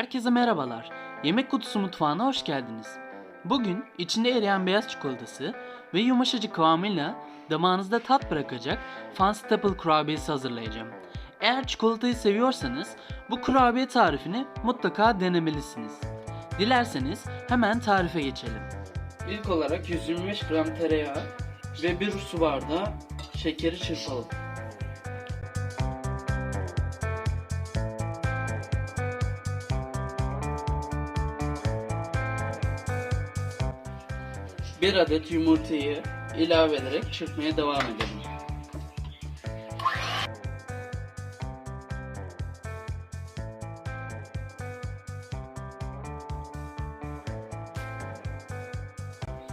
Herkese merhabalar. Yemek Kutusu mutfağına hoş geldiniz. Bugün içinde eriyen beyaz çikolatası ve yumuşacık kıvamıyla damağınızda tat bırakacak Fun Staple kurabiyesi hazırlayacağım. Eğer çikolatayı seviyorsanız bu kurabiye tarifini mutlaka denemelisiniz. Dilerseniz hemen tarife geçelim. İlk olarak 125 gram tereyağı ve 1 su bardağı şekeri çırpalım. Bir adet yumurtayı ilave ederek çırpmaya devam edelim.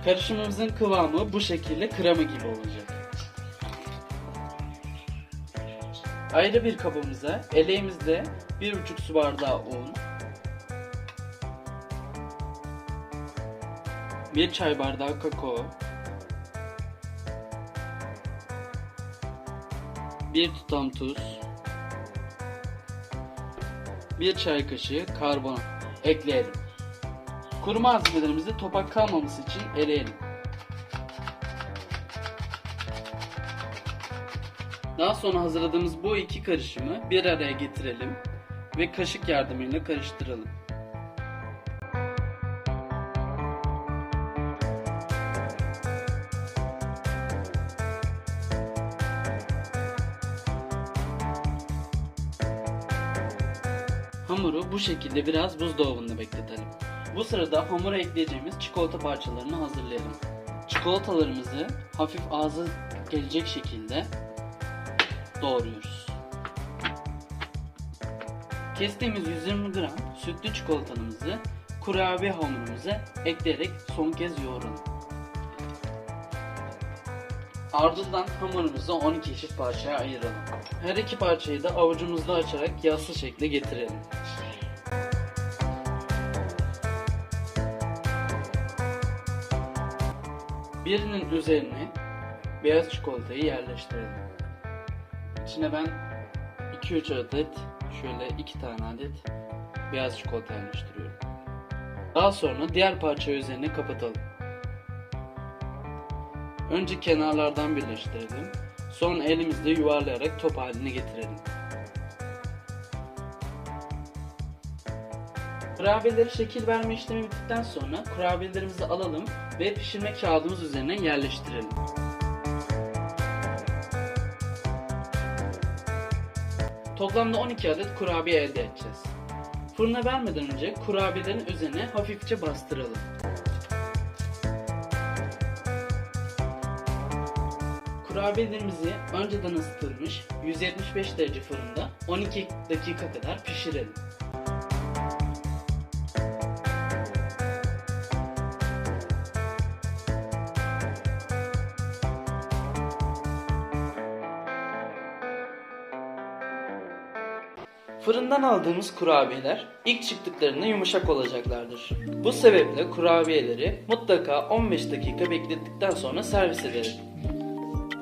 Karışımımızın kıvamı bu şekilde krema gibi olacak. Ayrı bir kabımıza eleğimizde 1,5 su bardağı un, 1 çay bardağı kakao, 1 tutam tuz, 1 çay kaşığı karbonat ekleyelim. Kuru malzemelerimizi topak kalmaması için eleyelim. Daha sonra hazırladığımız bu iki karışımı bir araya getirelim ve kaşık yardımıyla karıştıralım. Hamuru bu şekilde biraz buzdolabında bekletelim. Bu sırada hamura ekleyeceğimiz çikolata parçalarını hazırlayalım. Çikolatalarımızı hafif ağza gelecek şekilde doğruyoruz. Kestiğimiz 120 gram sütlü çikolatamızı kurabiye hamurumuza ekleyerek son kez yoğuralım. Ardından hamurumuzu 12 eşit parçaya ayıralım. Her iki parçayı da avucumuzda açarak yassı şekle getirelim. Birinin üzerine beyaz çikolatayı yerleştirelim. İçine ben 2-3 adet şöyle 2 tane adet beyaz çikolata yerleştiriyorum. Daha sonra diğer parçayı üzerine kapatalım. Önce kenarlardan birleştirelim. Sonra elimizle yuvarlayarak top haline getirelim. Kurabiyeleri şekil verme işlemi bittikten sonra kurabiyelerimizi alalım ve pişirme kağıdımız üzerine yerleştirelim. Toplamda 12 adet kurabiye elde edeceğiz. Fırına vermeden önce kurabiyelerin üzerine hafifçe bastıralım. Kurabiyelerimizi önceden ısıtılmış 175 derece fırında 12 dakika kadar pişirelim. Fırından aldığımız kurabiyeler ilk çıktıklarında yumuşak olacaklardır. Bu sebeple kurabiyeleri mutlaka 15 dakika beklettikten sonra servis edelim.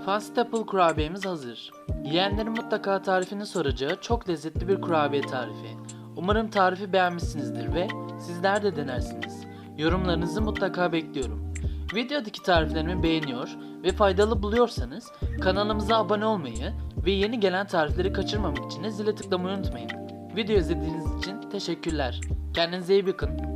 Fast Apple kurabiyemiz hazır. Yiyenlerin mutlaka tarifini soracağı çok lezzetli bir kurabiye tarifi. Umarım tarifi beğenmişsinizdir ve sizler de denersiniz. Yorumlarınızı mutlaka bekliyorum. Videodaki tariflerimi beğeniyor ve faydalı buluyorsanız kanalımıza abone olmayı ve yeni gelen tarifleri kaçırmamak için de zile tıklamayı unutmayın. Video izlediğiniz için teşekkürler. Kendinize iyi bakın.